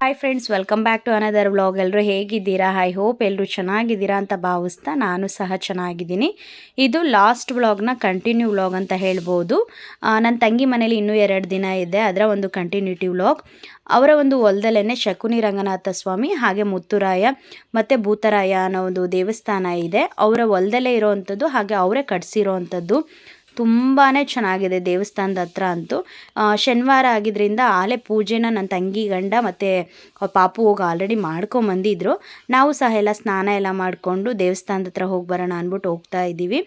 Hi friends welcome back to another vlog ಎಲ್ಲರೂ ಹೇಗಿದ್ದೀರಾ? I hope ಎಲ್ಲರೂ ಚೆನ್ನಾಗಿದ್ದೀರಾ ಅಂತ ಭಾವಿಸ್ತಾ ನಾನು ಸಹ ಚೆನ್ನಾಗಿದ್ದೀನಿ. ಇದು ಲಾಸ್ಟ್ ವ್ಲಾಗ್ನ ಕಂಟಿನ್ಯೂ ವ್ಲಾಗ್ ಅಂತ ಹೇಳ್ಬೋದು. ನನ್ನ ತಂಗಿ ಮನೇಲಿ ಇನ್ನೂ ಎರಡು ದಿನ ಇದೆ. ಅದರ ಒಂದು ಕಂಟಿನ್ಯೂಟಿ ವ್ಲಾಗ್ ಅವರ ಒಂದು ಹೊಲದಲ್ಲೇ ಶಕುನಿ ರಂಗನಾಥ ಸ್ವಾಮಿ ಹಾಗೆ ಮುತ್ತುರಾಯ ಮತ್ತು ಭೂತರಾಯ ಅನ್ನೋ ಒಂದು ದೇವಸ್ಥಾನ ಇದೆ. ಅವರ ಹೊಲದಲ್ಲೇ ಇರೋವಂಥದ್ದು ಹಾಗೆ ಅವರೇ ಕಟ್ಸಿರೋವಂಥದ್ದು ತುಂಬಾ ಚೆನ್ನಾಗಿದೆ ದೇವಸ್ಥಾನದ ಹತ್ರ ಅಂತೂ. ಶನಿವಾರ ಆಗಿದ್ದರಿಂದ ಆಲೆ ಪೂಜೆನ ನನ್ನ ತಂಗಿ ಗಂಡ ಮತ್ತು ಪಾಪು ಹೋಗಿ ಆಲ್ರೆಡಿ ಮಾಡ್ಕೊಂಬಂದಿದ್ರು. ನಾವು ಸಹ ಎಲ್ಲ ಸ್ನಾನ ಎಲ್ಲ ಮಾಡಿಕೊಂಡು ದೇವಸ್ಥಾನದ ಹತ್ರ ಹೋಗಿ ಬರೋಣ ಅಂದ್ಬಿಟ್ಟು ಹೋಗ್ತಾ ಇದ್ದೀವಿ.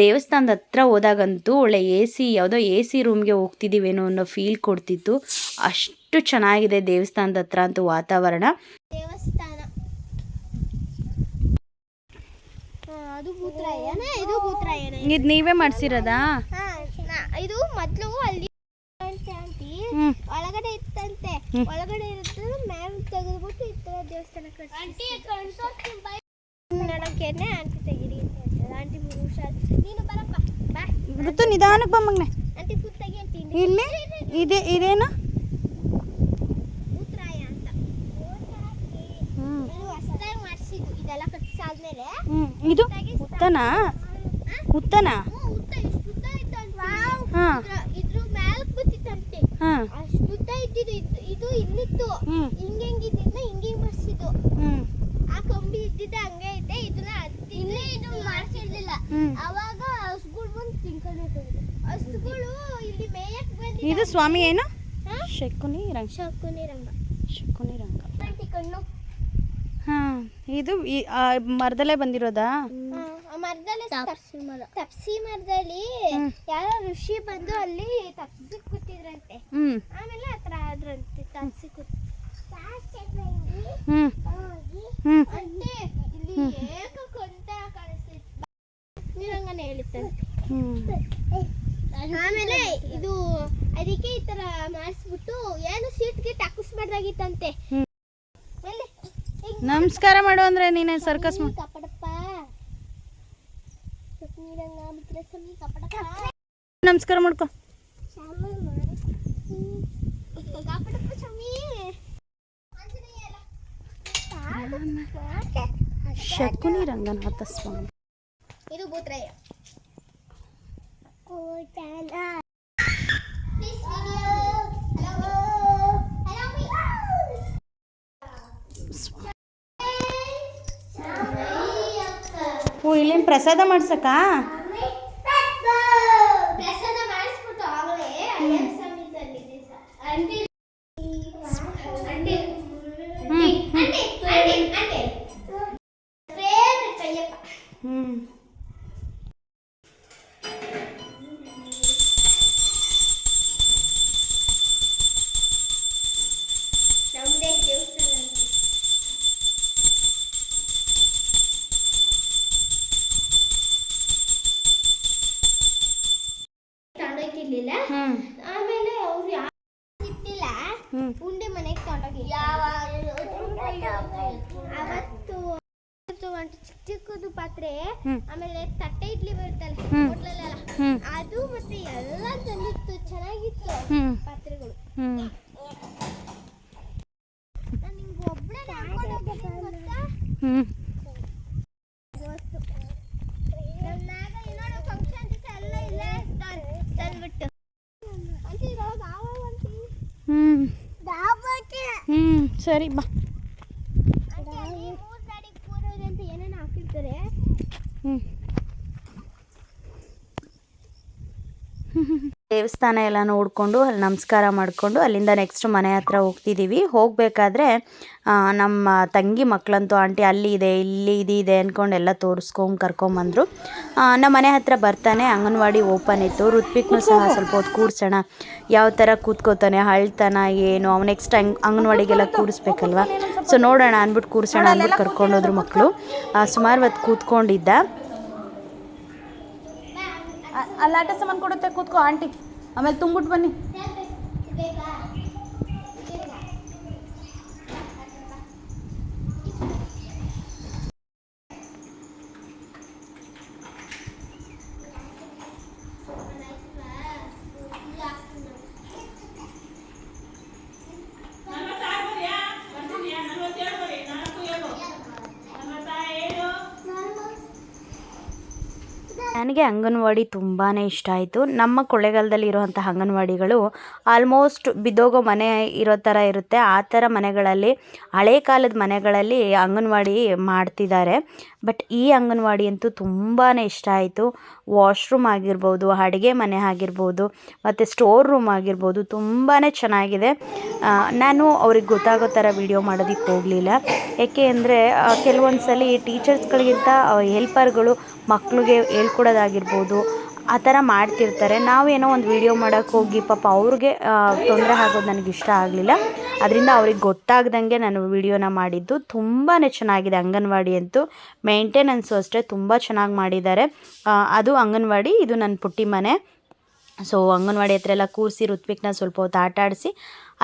ದೇವಸ್ಥಾನದ ಹತ್ರ ಹೋದಾಗಂತೂ ಒಳ್ಳೆ ಎ ಸಿ, ಯಾವುದೋ ಎ ಸಿ ರೂಮ್ಗೆ ಹೋಗ್ತಿದ್ದೀವೇನೋ ಅನ್ನೋ ಫೀಲ್ ಕೊಡ್ತಿತ್ತು. ಅಷ್ಟು ಚೆನ್ನಾಗಿದೆ ದೇವಸ್ಥಾನದ ಹತ್ರ ಅಂತೂ ವಾತಾವರಣ ದೇವಸ್ಥಾನ ಹಾ, ಅದು ಭೂತರಾಯನ ಇದು ಭೂತರಾಯನ ಇದು ನೀವೇ ಮಾಡ್ಸಿರೋದಾ? ಹಾ, ಇದು ಮೊದ್ಲು ಅಲ್ಲಿ ಒಳಗಡೆ ಇತ್ತಂತೆ. ಒಳಗಡೆ ಇರುತ್ತೆ ಮ್ಯಾಮ್ ತೆಗೆದ್ಬಿಟ್ಟು ಈ ತರ ದೇವಸ್ಥಾನ ಕಟ್ಟಿಸ್ತಾರೆ ಆಂಟಿ ತೆಗೀರಿ ಅಂತ ಹೇಳ್ತಾರೆ. ಆಂಟಿ ಹುಷಾರ್ ನೀನು ಬರಪ್ಪ. ಬಾ. ಋತು ನಿಧಾನಕ್ಕೆ ಬಾ ಮಗನೆ. ಆಂಟಿ ಫುಡ್ ತೆಗಿ ಅಂತೀನಿ ಇಲ್ಲಿ? ಇದೆ ಇದೇನು? ಇದು ಉತ್ತನ? ಉತ್ತನ? ಹಾಂ. ಹಾಂ. ಇದು ಇಲ್ಲಿತ್ತು ಹಿಂಗೆ ಹಿಂಗಿದ್ದಿದ್ನ ಆ ಕಂಬಿ ಇದ್ದಿದ್ದ ಹಂಗೆ ಇದನ್ನ ಇನ್ನೇ ಇದು ಅವಾಗ ಹಸುಗಳು ಬಂದು ಹಸುಗಳು ಇಲ್ಲಿ ಮೇಯಕ್ ಬಂದಿ ಇದು ಸ್ವಾಮಿ ಏನು? ಶಕುನಿ ರಂಗ ಶಕುನಿ ರಂಗ ಶಕುನಿ ರಂಗ ಆಂಟಿ ಕಣ್ಣು ಹಾಂ ಇದು ಈ ಆ ಮರದಲ್ಲೇ ಬಂದಿರೋದಾ? ಮರದಲ್ಲಿ ತಪ್ಸಿ. ಮರ. ತಪ್ಸಿ ಮರದಲ್ಲಿ ಯಾರೋ ಋಷಿ ಬಂದು ಅಲ್ಲಿ ತಪ್ಸಿ ಕೂತಿದ್ರಂತೆ. ಆಮೇಲೆ ಆಮೇಲೆ ಹತ್ರ ಆದ್ರಂತೆ ತಪ್ಸಿ ಕೂತ್. ಅಂದ್ರೆ ಇಲ್ಲಿ ಏಕ ಕೊಂತ ಕಾಣಿಸ್ತಿತ್ತು. ನೀರಂಗನೆ ಹೇಳಿತ್ತಂತೆ ಆಮೇಲೆ ಇದು ಅದಕ್ಕೆ ಈ ತರ ಮಾಡಿಸ್ಬಿಟ್ಟು ಏನು ಸೀಟ್ ಗೀಟ್ ಹಾಕಿಸ್ಬಾರ್ದಾಗಿತ್ತಂತೆ ಹ್ಮ್. ನಮಸ್ಕಾರ ಮಾಡು ಅಂದ್ರೆ ನೀನೇ ಸರ್ಕಸ್ ನಮಸ್ಕಾರ ಮಾಡ್ಕೋ. ಶಕುನಿ ರಂಗನಾಥ ಸ್ವಾಮಿ. ಇದು ಭೂತ್ರಯ್ಯ ಪ್ರಸಾದ ಮಾಡ್ಸಕ್ಕ? ಆಮೇಲೆ ತಟ್ಟೆ ಇಡ್ಲಿ ಬರುತ್ತಲ್ಲ. ಹೋಟ್ಲಲ್ಲೆಲ್ಲ ಅದು ಮತ್ತೆ ಎಲ್ಲ ತಂದಿತ್ತು ಚೆನ್ನಾಗಿತ್ತು ಪಾತ್ರೆಗಳು. ಹ್ಮ್. ಸರಿ ನಿಂಗೆ ಒಬ್ಬಳೆ ಗೊತ್ತಾ ಹ್ಞೂ ಗೊತ್ತು ನಮ್ನಾಗ ಇನ್ನೊಂದು ಫಂಕ್ಷನ್ ದಿವಸ ಎಲ್ಲ ಇಲ್ಲೇ ತಂದ್- ತಂದ್ಬಿಟ್ಟು ಆಂಟಿ ಇವಾಗ ಯಾವ ಆಂಟಿ ಹ್ಞೂ ದಾಬಕ್ಕೆ ಹ್ಞೂ ಸರಿ ಬಾ ಆಂಟಿ ಅಲ್ಲಿ ಮೂರ್ ಗಾಡಿ ಕೂರೋದು ಅಂತ ಏನೇನೋ ಹಾಕಿರ್ತಾರೆ ಹ್ಞೂ ದೇವಸ್ಥಾನ ಎಲ್ಲ ನೋಡಿಕೊಂಡು ಅಲ್ಲಿ ನಮಸ್ಕಾರ ಮಾಡಿಕೊಂಡು ಅಲ್ಲಿಂದ ನೆಕ್ಸ್ಟ್ ಮನೆ ಹತ್ರ ಹೋಗ್ತಿದ್ದೀವಿ ಹೋಗಬೇಕಾದ್ರೆ ನಮ್ಮ ತಂಗಿ ಮಕ್ಕಳಂತೂ ಆಂಟಿ ಅಲ್ಲಿ ಇದೆ, ಇಲ್ಲಿ ಇದು ಇದೆ ಅಂದ್ಕೊಂಡು ಎಲ್ಲ ತೋರಿಸ್ಕೊಂಡು ಕರ್ಕೊಂಬಂದರು. ನಮ್ಮ ಮನೆ ಹತ್ರ ಬರ್ತಾನೆ, ಅಂಗನವಾಡಿ ಓಪನ್ ಇತ್ತು. ಋತ್ವಿಕ್ನೂ ಸಹ ಸ್ವಲ್ಪ ಹೊತ್ತು ಕೂರಿಸೋಣ, ಯಾವ ಥರ ಕೂತ್ಕೋತಾನೆ, ಅಳ್ತಾನ, ಏನು ಅವ್ನು ನೆಕ್ಸ್ಟ್ ಅಂಗ್, ಅಂಗನವಾಡಿಗೆಲ್ಲ ಕೂರಿಸ್ಬೇಕಲ್ವ? ಸೊ ನೋಡೋಣ ಅಂದ್ಬಿಟ್ಟು ಕೂರಿಸೋಣ ಅಂದ್ಬಿಟ್ಟು ಕರ್ಕೊಂಡೋದ್ರು ಮಕ್ಕಳು ಸುಮಾರು ಹೊತ್ತು ಕೂತ್ಕೊಂಡಿದ್ದ. ಅಲ್ಲಿ ಆಟ ಸಾಮಾನು ಕೊಡುತ್ತೆ ಕೂತ್ಕೋ ಆಂಟಿ. ಆಮೇಲೆ ತುಂಬಿಟ್ಟು ಬನ್ನಿ. ನನಗೆ ಅಂಗನವಾಡಿ ತುಂಬಾ ಇಷ್ಟ ಆಯಿತು. ನಮ್ಮ ಕೊಳ್ಳೇಗಾಲದಲ್ಲಿ ಇರುವಂಥ ಅಂಗನವಾಡಿಗಳು ಆಲ್ಮೋಸ್ಟ್ ಬಿದ್ದೋಗೋ ಮನೆ ಇರೋ ಥರ ಇರುತ್ತೆ. ಆ ಥರ ಮನೆಗಳಲ್ಲಿ, ಹಳೆ ಕಾಲದ ಮನೆಗಳಲ್ಲಿ ಅಂಗನವಾಡಿ ಮಾಡ್ತಿದ್ದಾರೆ. ಬಟ್ ಈ ಅಂಗನವಾಡಿ ಅಂತೂ ತುಂಬಾ ಇಷ್ಟ ಆಯಿತು. ವಾಶ್ರೂಮ್ ಆಗಿರ್ಬೋದು, ಅಡುಗೆ ಮನೆ ಆಗಿರ್ಬೋದು, ಮತ್ತು ಸ್ಟೋರ್ ರೂಮ್ ಆಗಿರ್ಬೋದು ತುಂಬಾ ಚೆನ್ನಾಗಿದೆ. ನಾನು ಅವ್ರಿಗೆ ಗೊತ್ತಾಗೋ ಥರ ವಿಡಿಯೋ ಮಾಡೋದಕ್ಕೆ ಹೋಗಲಿಲ್ಲ. ಏಕೆ ಅಂದರೆ ಕೆಲವೊಂದು ಸಲ ಟೀಚರ್ಸ್ಗಳಿಗಿಂತ ಹೆಲ್ಪರ್ಗಳು ಮಕ್ಳಿಗೆ ಹೇಳ್ಕೊಡೋದಾಗಿರ್ಬೋದು, ಆ ಥರ ಮಾಡ್ತಿರ್ತಾರೆ. ನಾವೇನೋ ಒಂದು ವಿಡಿಯೋ ಮಾಡೋಕ್ಕೆ ಹೋಗಿ ಪಾಪ ಅವ್ರಿಗೆ ತೊಂದರೆ ಆಗೋದು ನನಗೆ ಇಷ್ಟ ಆಗಲಿಲ್ಲ. ಅದರಿಂದ ಅವ್ರಿಗೆ ಗೊತ್ತಾಗ್ದಂಗೆ ನಾನು ವೀಡಿಯೋನ ಮಾಡಿದ್ದು. ತುಂಬಾ ಚೆನ್ನಾಗಿದೆ ಅಂಗನವಾಡಿ ಅಂತೂ. ಮೇಂಟೆನೆನ್ಸು ಅಷ್ಟೇ ತುಂಬ ಚೆನ್ನಾಗಿ ಮಾಡಿದ್ದಾರೆ. ಅದು ಅಂಗನವಾಡಿ, ಇದು ನನ್ನ ಪುಟ್ಟಿ ಮನೆ. ಸೊ ಅಂಗನವಾಡಿ ಹತ್ರ ಎಲ್ಲ ಕೂರಿಸಿ, ಋತ್ವಿಕ್ನ ಸ್ವಲ್ಪ ಹೊತ್ತು ಆಟ ಆಡಿಸಿ,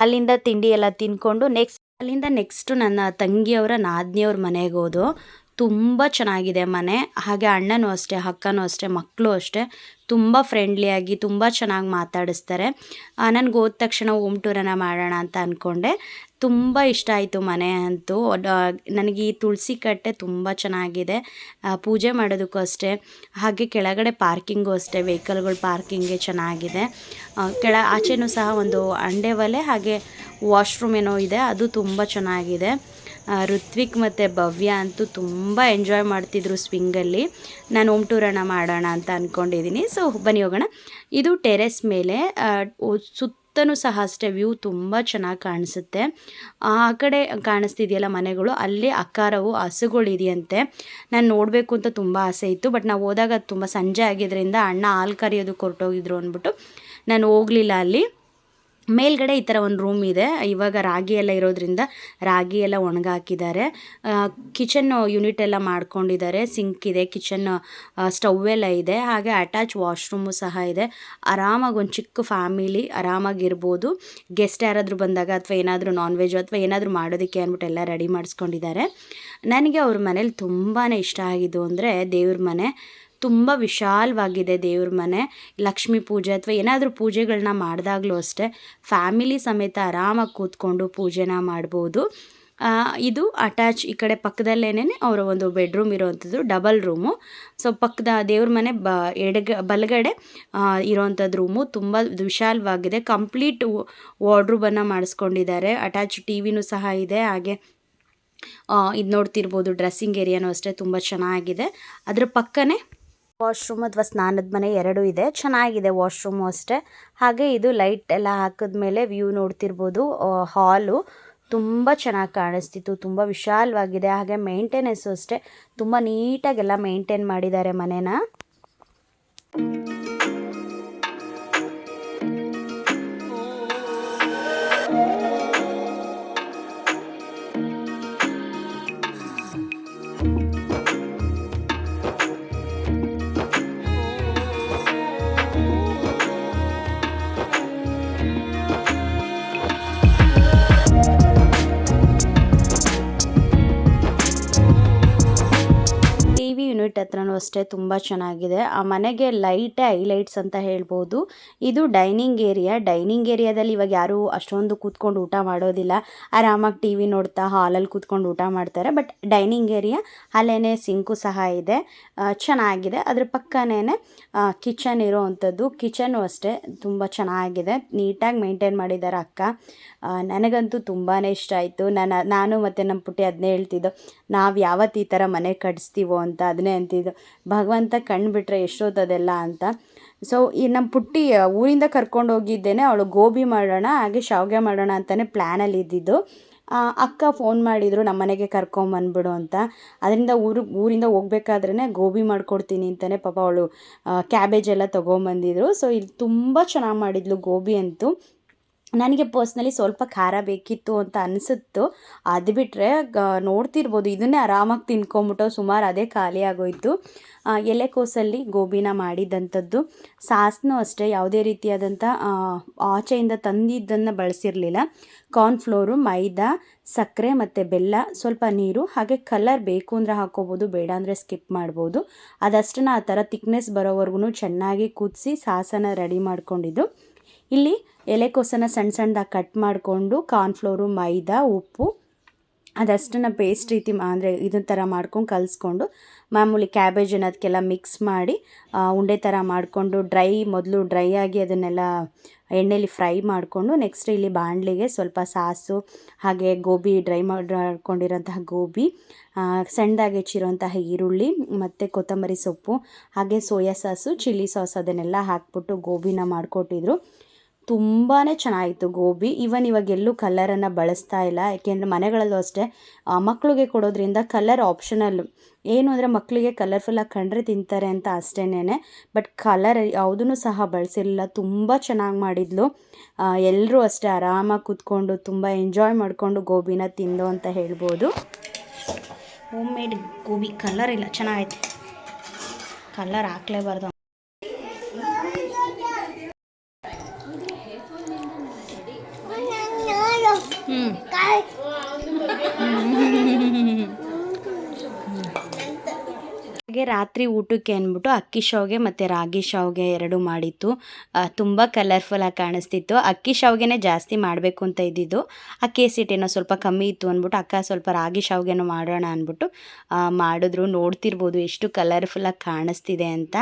ಅಲ್ಲಿಂದ ತಿಂಡಿ ಎಲ್ಲ ತಿಂದ್ಕೊಂಡು ನೆಕ್ಸ್ಟ್ ಅಲ್ಲಿಂದ ನೆಕ್ಸ್ಟು ನನ್ನ ತಂಗಿಯವರ ನಾದಿನಿಯವ್ರ ಮನೆಗೆ ಹೋದು. ತುಂಬ ಚೆನ್ನಾಗಿದೆ ಮನೆ. ಹಾಗೆ ಅಣ್ಣನೂ ಅಷ್ಟೇ, ಅಕ್ಕನೂ ಅಷ್ಟೇ, ಮಕ್ಕಳು ಅಷ್ಟೇ ತುಂಬ ಫ್ರೆಂಡ್ಲಿಯಾಗಿ ತುಂಬ ಚೆನ್ನಾಗಿ ಮಾತಾಡಿಸ್ತಾರೆ. ನನಗೆ ಹೋದ ತಕ್ಷಣ ಹೋಮ್ ಟೂರನ್ನ ಮಾಡೋಣ ಅಂತ ಅಂದ್ಕೊಂಡೆ ತುಂಬ ಇಷ್ಟ ಆಯಿತು ಮನೆ ಅಂತೂ. ನನಗೆ ಈ ತುಳಸಿ ಕಟ್ಟೆ ತುಂಬ ಚೆನ್ನಾಗಿದೆ. ಪೂಜೆ ಮಾಡೋದಕ್ಕೂ ಅಷ್ಟೇ. ಹಾಗೆ ಕೆಳಗಡೆ ಪಾರ್ಕಿಂಗು ಅಷ್ಟೇ ವೆಹಿಕಲ್ಗಳು ಪಾರ್ಕಿಂಗೇ ಚೆನ್ನಾಗಿದೆ. ಕೆಳ, ಆಚೆನೂ ಸಹ ಒಂದು ಅಂಡೆ ಒಲೆ, ಹಾಗೆ ವಾಶ್ರೂಮ್ ಏನೋ ಇದೆ, ಅದು ತುಂಬ ಚೆನ್ನಾಗಿದೆ. ಋತ್ವಿಕ್ ಮತ್ತು ಭವ್ಯ ಅಂತೂ ತುಂಬ ಎಂಜಾಯ್ ಮಾಡ್ತಿದ್ರು ಸ್ವಿಂಗಲ್ಲಿ ನಾನು ಹೋಮ್ ಟೂರನ್ನು ಮಾಡೋಣ ಅಂತ ಅಂದ್ಕೊಂಡಿದ್ದೀನಿ ಸೊ ಬನ್ನಿ ಹೋಗೋಣ. ಇದು ಟೆರೆಸ್ ಮೇಲೆ ಓ- ಸುತ್ತಲೂ ಸಹ ಅಷ್ಟೇ ವ್ಯೂ ತುಂಬ ಚೆನ್ನಾಗಿ ಕಾಣಿಸುತ್ತೆ. ಆ ಕಡೆ ಕಾಣಿಸ್ತಿದೆಯಲ್ಲ ಮನೆಗಳು, ಅಲ್ಲಿ ಅಕ್ಕಾರವು ಹಸುಗಳಿದೆಯಂತೆ. ನಾನು ನೋಡಬೇಕು ಅಂತ ತುಂಬ ಆಸೆ ಇತ್ತು ಬಟ್ ನಾವು ಹೋದಾಗ ತುಂಬ ಸಂಜೆ ಆಗಿದ್ದರಿಂದ ಅಣ್ಣ ಹಾಲು ಕರೆಯೋದಕ್ಕೆ ಹೊರಟೋಗಿದ್ರು ಅಂದ್ಬಿಟ್ಟು ನಾನು ಹೋಗಲಿಲ್ಲ ಅಲ್ಲಿ. ಮೇಲ್ಗಡೆ ಈ ಥರ ಒಂದು ರೂಮ್ ಇದೆ. ಇವಾಗ ರಾಗಿ ಎಲ್ಲ ಇರೋದ್ರಿಂದ ರಾಗಿ ಎಲ್ಲ ಒಣಗಾಕಿದ್ದಾರೆ. ಕಿಚನ್ ಯೂನಿಟ್ ಎಲ್ಲ ಮಾಡ್ಕೊಂಡಿದ್ದಾರೆ. ಸಿಂಕ್ ಇದೆ ಕಿಚನ್ ಸ್ಟವ್ ಎಲ್ಲ ಇದೆ. ಹಾಗೆ ಅಟ್ಯಾಚ್ ವಾಶ್ರೂಮು ಸಹ ಇದೆ. ಆರಾಮಾಗಿ ಒಂದು ಚಿಕ್ಕ ಫ್ಯಾಮಿಲಿ ಆರಾಮಾಗಿರ್ಬೋದು ಗೆಸ್ಟ್ ಯಾರಾದರೂ ಬಂದಾಗ ಅಥವಾ ಏನಾದರೂ ನಾನ್ ವೆಜ್ ಅಥವಾ ಏನಾದರೂ ಮಾಡೋದಕ್ಕೆ ಅಂದ್ಬಿಟ್ಟು ಎಲ್ಲ ರೆಡಿ ಮಾಡಿಸ್ಕೊಂಡಿದ್ದಾರೆ. ನನಗೆ ಅವ್ರ ಮನೇಲಿ ತುಂಬಾ ಇಷ್ಟ ಆಗಿದ್ದು ಅಂದರೆ ದೇವ್ರ ಮನೆ. ತುಂಬ ವಿಶಾಲವಾಗಿದೆ ದೇವ್ರ ಮನೆ. ಲಕ್ಷ್ಮೀ ಪೂಜೆ ಅಥವಾ ಏನಾದರೂ ಪೂಜೆಗಳನ್ನ ಮಾಡಿದಾಗಲೂ ಅಷ್ಟೇ ಫ್ಯಾಮಿಲಿ ಸಮೇತ ಆರಾಮಾಗಿ ಕೂತ್ಕೊಂಡು ಪೂಜೆನ ಮಾಡ್ಬೋದು. ಇದು ಅಟ್ಯಾಚ್ ಈ ಕಡೆ ಪಕ್ಕದಲ್ಲೇನೇ ಅವರ ಒಂದು ಬೆಡ್ರೂಮ್ ಇರೋವಂಥದ್ದು ಡಬಲ್ ರೂಮು. ಸೊ, ಪಕ್ಕದ ದೇವ್ರ ಮನೆ ಬ, ಎಡಗ, ಬಲಗಡೆ ಇರೋವಂಥದ್ದು ರೂಮು. ತುಂಬ ವಿಶಾಲವಾಗಿದೆ. ಕಂಪ್ಲೀಟ್ ವಾರ್ಡ್ರೂಬನ್ನು ಮಾಡಿಸ್ಕೊಂಡಿದ್ದಾರೆ. ಅಟ್ಯಾಚ್ ಟಿ ವಿನೂ ಸಹ ಇದೆ. ಹಾಗೆ ಇದು ನೋಡ್ತಿರ್ಬೋದು ಡ್ರೆಸ್ಸಿಂಗ್ ಏರಿಯಾನೂ ಅಷ್ಟೇ ತುಂಬ ಚೆನ್ನಾಗಿದೆ. ಅದರ ಪಕ್ಕನೇ ವಾಶ್ರೂಮ್ ಅಥವಾ ಸ್ನಾನದ ಮನೆ ಎರಡು ಇದೆ. ಚೆನ್ನಾಗಿದೆ ವಾಶ್ರೂಮು ಅಷ್ಟೇ. ಹಾಗೆ ಇದು ಲೈಟ್ ಎಲ್ಲ ಹಾಕಿದ್ಮೇಲೆ ವ್ಯೂ ನೋಡ್ತಿರ್ಬೋದು. ಹಾಲು ತುಂಬ ಚೆನ್ನಾಗಿ ಕಾಣಿಸ್ತಿತ್ತು. ತುಂಬ ವಿಶಾಲವಾಗಿದೆ. ಹಾಗೆ ಮೇಂಟೆನೆನ್ಸು ಅಷ್ಟೇ. ತುಂಬ ನೀಟಾಗೆಲ್ಲ ಮೇಂಟೈನ್ ಮಾಡಿದ್ದಾರೆ ಮನೇನ. ಅಷ್ಟೇ ತುಂಬ ಚೆನ್ನಾಗಿದೆ. ಆ ಮನೆಗೆ ಲೈಟೇ, ಹೈಲೈಟ್ಸ್ ಅಂತ ಹೇಳ್ಬೋದು. ಇದು ಡೈನಿಂಗ್ ಏರಿಯಾ. ಡೈನಿಂಗ್ ಏರಿಯಾದಲ್ಲಿ ಇವಾಗ ಯಾರೂ ಅಷ್ಟೊಂದು ಕೂತ್ಕೊಂಡು ಊಟ ಮಾಡೋದಿಲ್ಲ. ಆರಾಮಾಗಿ ಟಿ ವಿ ನೋಡ್ತಾ ಹಾಲಲ್ಲಿ ಕೂತ್ಕೊಂಡು ಊಟ ಮಾಡ್ತಾರೆ. ಬಟ್ ಡೈನಿಂಗ್ ಏರಿಯಾ ಅಲ್ಲೇ ಸಿಂಕು ಸಹ ಇದೆ. ಚೆನ್ನಾಗಿದೆ. ಅದ್ರ ಪಕ್ಕನೇ ಕಿಚನ್ ಇರೋ ಅಂಥದ್ದು ಕಿಚನು ಅಷ್ಟೇ ತುಂಬ ಚೆನ್ನಾಗಿದೆ. ನೀಟಾಗಿ ಮೇಂಟೈನ್ ಮಾಡಿದ್ದಾರೆ ಅಕ್ಕ. ನನಗಂತೂ ತುಂಬಾ ಇಷ್ಟ ಆಯಿತು. ನಾನು ನಾನು ಮತ್ತು ನಮ್ಮ ಪುಟ್ಟಿ ಅದನ್ನೇ ಹೇಳ್ತಿದ್ದೋ. ನಾವು ಯಾವತ್ತು ಈ ಥರ ಮನೆ ಕಟ್ಸ್ತೀವೋ ಅಂತ ಅದನ್ನೇ ಅಂತಿದ್ದು. ಭಗವಂತ ಕಣ್ಬಿಟ್ರೆ ಬಿಟ್ಟರೆ ಎಷ್ಟೊತ್ತದೆಲ್ಲ ಅಂತ. ಸೊ ಈ ನಮ್ಮ ಪುಟ್ಟಿ ಊರಿಂದ ಕರ್ಕೊಂಡು ಹೋಗಿದ್ದೇನೆ. ಅವಳು ಗೋಬಿ ಮಾಡೋಣ, ಹಾಗೆ ಶಾವಿಗೆ ಮಾಡೋಣ ಅಂತಲೇ ಪ್ಲ್ಯಾನಲ್ಲಿ ಇದ್ದಿದ್ದು. ಅಕ್ಕ ಫೋನ್ ಮಾಡಿದರು ನಮ್ಮ ಮನೆಗೆ ಕರ್ಕೊಂಬಂದ್ಬಿಡು ಅಂತ. ಅದರಿಂದ ಊರು, ಊರಿಂದ ಹೋಗ್ಬೇಕಾದ್ರೇ ಗೋಬಿ ಮಾಡಿಕೊಡ್ತೀನಿ ಅಂತಲೇ ಪಾಪ ಅವಳು ಕ್ಯಾಬೇಜ್ ಎಲ್ಲ ತೊಗೊಂಬಂದಿದ್ರು. ಸೊ ಇಲ್ಲಿ ತುಂಬ ಚೆನ್ನಾಗಿ ಮಾಡಿದ್ಲು ಗೋಬಿ ಅಂತೂ. ನನಗೆ ಪರ್ಸ್ನಲಿ ಸ್ವಲ್ಪ ಖಾರ ಬೇಕಿತ್ತು ಅಂತ ಅನಿಸುತ್ತು. ಅದು ಬಿಟ್ಟರೆ ನೋಡ್ತಿರ್ಬೋದು. ಇದನ್ನೇ ಆರಾಮಾಗಿ ತಿನ್ಕೊಂಬಿಟ್ಟು ಸುಮಾರು ಅದೇ ಖಾಲಿ ಆಗೋಯ್ತು. ಎಲೆಕೋಸಲ್ಲಿ ಗೋಬಿನ ಮಾಡಿದಂಥದ್ದು. ಸಾಸ್ನೂ ಅಷ್ಟೇ, ಯಾವುದೇ ರೀತಿಯಾದಂಥ ಆಚೆಯಿಂದ ತಂದಿದ್ದನ್ನು ಬಳಸಿರಲಿಲ್ಲ. ಕಾರ್ನ್ಫ್ಲೋರು ಮೈದಾ, ಸಕ್ಕರೆ ಮತ್ತು ಬೆಲ್ಲ, ಸ್ವಲ್ಪ ನೀರು, ಹಾಗೆ ಕಲರ್ ಬೇಕು ಅಂದರೆ ಹಾಕ್ಕೋಬೋದು ಬೇಡ ಅಂದರೆ ಸ್ಕಿಪ್ ಮಾಡ್ಬೋದು. ಅದಷ್ಟನ್ನು ಆ ಥರ ತಿಕ್ನೆಸ್ ಬರೋವರೆಗೂ ಚೆನ್ನಾಗಿ ಕುದಿಸಿ ಸಾಸನ್ನು ರೆಡಿ ಮಾಡ್ಕೊಂಡಿದ್ದು. ಇಲ್ಲಿ ಎಲೆಕೋಸನ್ನು ಸಣ್ಣ ಸಣ್ಣದಾಗಿ ಕಟ್ ಮಾಡಿಕೊಂಡು ಕಾರ್ನ್ಫ್ಲೋರು ಮೈದಾ, ಉಪ್ಪು, ಅದಷ್ಟನ್ನು ಪೇಸ್ಟ್ ರೀತಿ ಅಂದರೆ ಇದನ್ನ ಥರ ಮಾಡ್ಕೊಂಡು ಕಲಿಸ್ಕೊಂಡು ಮಾಮೂಲಿ ಕ್ಯಾಬೇಜ್ ಅದಕ್ಕೆಲ್ಲ ಮಿಕ್ಸ್ ಮಾಡಿ ಉಂಡೆ ಥರ ಮಾಡಿಕೊಂಡು ಡ್ರೈ ಮೊದಲು ಡ್ರೈ ಆಗಿ ಅದನ್ನೆಲ್ಲ ಎಣ್ಣೆಲಿ ಫ್ರೈ ಮಾಡಿಕೊಂಡು ನೆಕ್ಸ್ಟ್ ಇಲ್ಲಿ ಬಾಣಲಿಗೆ ಸ್ವಲ್ಪ ಸಾಸು, ಹಾಗೆ ಗೋಬಿ ಡ್ರೈ ಮಾಡ್ಕೊಂಡಿರೋಂತಹ ಗೋಬಿ ಸಣ್ಣದಾಗಿ ಹೆಚ್ಚಿರೋಂತಹ ಈರುಳ್ಳಿ ಮತ್ತು ಕೊತ್ತಂಬರಿ ಸೊಪ್ಪು, ಹಾಗೆ ಸೋಯಾ ಸಾಸು, ಚಿಲ್ಲಿ ಸಾಸ್ ಅದನ್ನೆಲ್ಲ ಹಾಕ್ಬಿಟ್ಟು ಗೋಬಿನ ಮಾಡಿಕೊಟ್ಟಿದ್ರು. ತುಂಬಾ ಚೆನ್ನಾಗಿತ್ತು ಗೋಬಿ. ಇವನ್ ಇವಾಗ ಎಲ್ಲೂ ಕಲರನ್ನು ಬಳಸ್ತಾ ಇಲ್ಲ. ಯಾಕೆಂದರೆ ಮನೆಗಳಲ್ಲೂ ಅಷ್ಟೇ ಮಕ್ಕಳಿಗೆ ಕೊಡೋದ್ರಿಂದ ಕಲರ್ ಆಪ್ಷನಲ್ಲು ಏನು ಅಂದರೆ ಮಕ್ಕಳಿಗೆ ಕಲರ್ಫುಲ್ಲಾಗಿ ಕಂಡ್ರೆ ತಿಂತಾರೆ ಅಂತ ಅಷ್ಟೇನೆ ಬಟ್ ಕಲರ್ ಯಾವುದೂ ಸಹ ಬಳಸಿರಲಿಲ್ಲ. ತುಂಬ ಚೆನ್ನಾಗಿ ಮಾಡಿದ್ಲು. ಎಲ್ಲರೂ ಅಷ್ಟೇ ಆರಾಮಾಗಿ ಕೂತ್ಕೊಂಡು, ತುಂಬ ಎಂಜಾಯ್ ಮಾಡಿಕೊಂಡು ಗೋಬಿನ ತಿಂದು ಅಂತ ಹೇಳ್ಬೋದು. ಹೋಮ್ ಮೇಡ್ ಗೋಬಿ ಕಲರ್ ಇಲ್ಲ. ಚೆನ್ನಾಗೈತೆ. ಕಲರ್ ಹಾಕ್ಲೇಬಾರ್ದು. ಹಾಗೆ ರಾತ್ರಿ ಊಟಕ್ಕೆ ಅಂದ್ಬಿಟ್ಟು ಅಕ್ಕಿ ಶಾವ್ಗೆ ಮತ್ತು ರಾಗಿ ಶಾವ್ಗೆ ಎರಡು ಮಾಡಿತ್ತು. ತುಂಬ ಕಲರ್ಫುಲ್ಲಾಗಿ ಕಾಣಿಸ್ತಿತ್ತು. ಅಕ್ಕಿ ಶಾವ್ಗೆನೇ ಜಾಸ್ತಿ ಮಾಡಬೇಕು ಅಂತ ಇದ್ದಿದ್ದು. ಅಕ್ಕಿ ಸಿಟೇನೋ ಸ್ವಲ್ಪ ಕಮ್ಮಿ ಇತ್ತು ಅಂದ್ಬಿಟ್ಟು, ಅಕ್ಕ, ಸ್ವಲ್ಪ ರಾಗಿ ಶಾವ್ಗೆನೂ ಮಾಡೋಣ ಅಂದ್ಬಿಟ್ಟು ಮಾಡಿದ್ರು. ನೋಡ್ತಿರ್ಬೋದು ಎಷ್ಟು ಕಲರ್ಫುಲ್ಲಾಗಿ ಕಾಣಿಸ್ತಿದೆ ಅಂತ.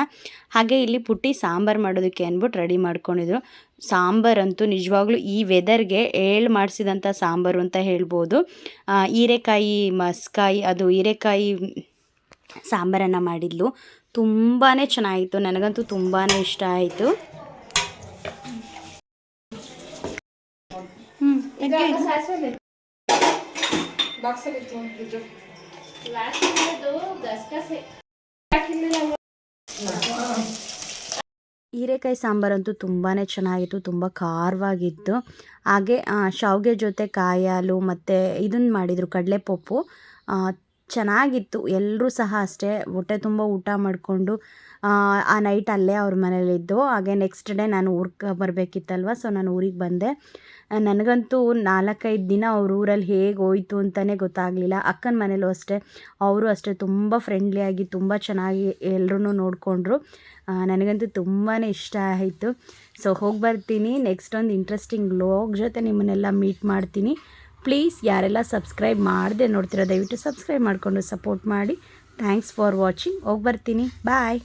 ಹಾಗೆ ಇಲ್ಲಿ ಪುಟ್ಟಿ ಸಾಂಬಾರು ಮಾಡೋದಕ್ಕೆ ಅಂದ್ಬಿಟ್ಟು ರೆಡಿ ಮಾಡ್ಕೊಂಡಿದ್ರು. ಸಾಂಬಾರಂತೂ ನಿಜವಾಗ್ಲೂ ಈ ವೆದರ್ಗೆ ಏಳು ಮಾಡಿಸಿದಂಥ ಸಾಂಬಾರು ಅಂತ ಹೇಳ್ಬೋದು. ಹೀರೆಕಾಯಿ, ಮಸ್ಕಾಯಿ, ಅದು ಹೀರೆಕಾಯಿ ಸಾಂಬಾರನ್ನು ಮಾಡಿದ್ಲು. ತುಂಬಾ ಚೆನ್ನಾಗಿತ್ತು. ನನಗಂತೂ ತುಂಬಾ ಇಷ್ಟ ಆಯಿತು. ಹೀರೆಕಾಯಿ ಸಾಂಬಾರಂತೂ ತುಂಬಾ ಚೆನ್ನಾಗಿತ್ತು. ತುಂಬ ಖಾರವಾಗಿತ್ತು. ಹಾಗೆ ಶಾವಿಗೆ ಜೊತೆ ಕಾಯಿ ಹಾಲು ಮತ್ತು ಇದನ್ನು ಮಾಡಿದರು ಕಡಲೆಪಪ್ಪು. ಚೆನ್ನಾಗಿತ್ತು. ಎಲ್ಲರೂ ಸಹ ಅಷ್ಟೇ ಹೊಟ್ಟೆ ತುಂಬ ಊಟ ಮಾಡಿಕೊಂಡು, ಆ ನೈಟ್ ಅಲ್ಲೇ ಅವ್ರ ಮನೇಲಿದ್ದು ಹಾಗೆ ನೆಕ್ಸ್ಟ್ ಡೇ ನಾನು ಊರಿಗೆ ಬರಬೇಕಿತ್ತಲ್ವ ಸೊ ನಾನು ಊರಿಗೆ ಬಂದೆ. ನನಗಂತೂ ನಾಲ್ಕೈದು ದಿನ ಅವ್ರ ಊರಲ್ಲಿ ಹೇಗೆ ಹೋಯಿತು ಅಂತಲೇ ಗೊತ್ತಾಗಲಿಲ್ಲ. ಅಕ್ಕನ ಮನೇಲೂ ಅಷ್ಟೇ, ಅವರು ಅಷ್ಟೇ ತುಂಬ ಫ್ರೆಂಡ್ಲಿಯಾಗಿ ತುಂಬ ಚೆನ್ನಾಗಿ ಎಲ್ಲರೂ ನೋಡಿಕೊಂಡ್ರು. ನನಗಂತೂ ತುಂಬಾ ಇಷ್ಟ ಆಯಿತು. ಸೊ ಹೋಗಿ ಬರ್ತೀನಿ ನೆಕ್ಸ್ಟ್ ಒಂದು ಇಂಟ್ರೆಸ್ಟಿಂಗ್ ಲೋಗ್ ಜೊತೆ ನಿಮ್ಮನ್ನೆಲ್ಲ ಮೀಟ್ ಮಾಡ್ತೀನಿ. ಪ್ಲೀಸ್ ಯಾರೆಲ್ಲ ಸಬ್ಸ್ಕ್ರೈಬ್ ಮಾಡದೆ ನೋಡ್ತಿರೋ ದಯವಿಟ್ಟು ಸಬ್ಸ್ಕ್ರೈಬ್ ಮಾಡಿಕೊಂಡು ಸಪೋರ್ಟ್ ಮಾಡಿ. ಥ್ಯಾಂಕ್ಸ್ ಫಾರ್ ವಾಚಿಂಗ್ ಹೋಗಿ ಬರ್ತೀನಿ. ಬಾಯ್